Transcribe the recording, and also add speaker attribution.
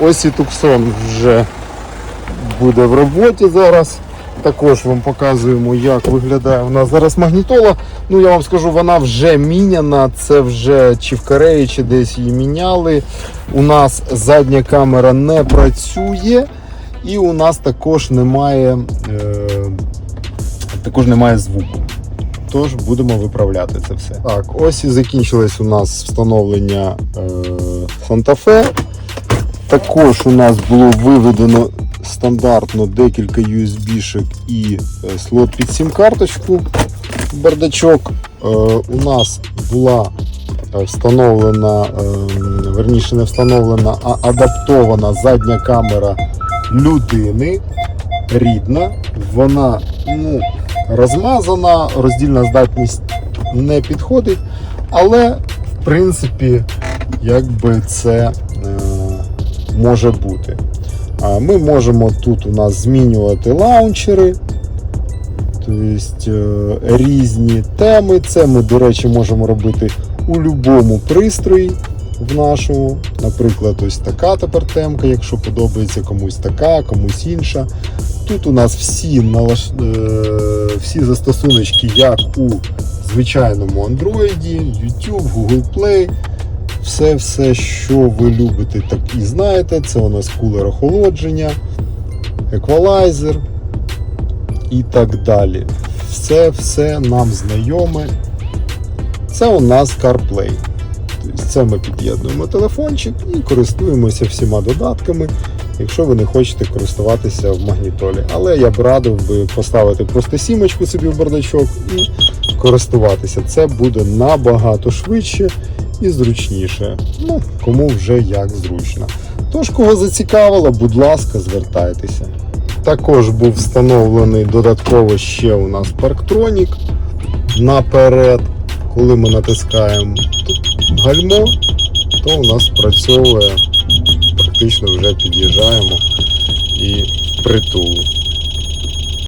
Speaker 1: Ось і Туксон вже буде в роботі зараз. Також вам показуємо, як виглядає у нас зараз магнітола. Ну я вам скажу, вона вже міняна. Це вже чи в Кореї, чи десь її міняли. У нас задня камера не працює, і у нас також немає, е, також немає звуку. Тож будемо виправляти це все. Так, ось і закінчилось у нас встановлення е, Fe. Також у нас було виведено стандартно декілька USB-шок і е, слот під сім-карточку. Бардачок. Е, у нас була е, встановлена, верніше не встановлена, а адаптована задня камера людини. Рідна. Вона ну, розмазана, роздільна здатність не підходить, але в принципі, якби це може бути. Ми можемо тут у нас змінювати лаунчери, тобто е, різні теми. Це ми, до речі, можемо робити у будь-якому пристрої в нашому. Наприклад, ось така тепер темка, якщо подобається комусь така, комусь інша. Тут у нас всі, налаш... е, всі застосуночки, як у звичайному Android, YouTube, Google Play. Все, все, що ви любите, так і знаєте. Це у нас кулер охолодження, еквалайзер і так далі. Все, все нам знайоме. Це у нас CarPlay. Тобто Це ми під'єднуємо телефончик і користуємося всіма додатками, якщо ви не хочете користуватися в магнітолі. Але я б радив би поставити просто сімочку собі в бардачок і користуватися. Це буде набагато швидше і зручніше. Ну, кому вже як зручно. Тож, кого зацікавило, будь ласка, звертайтеся. Також був встановлений додатково ще у нас парктронік наперед. Коли ми натискаємо гальмо, то у нас спрацьовує, практично вже під'їжджаємо і впритул.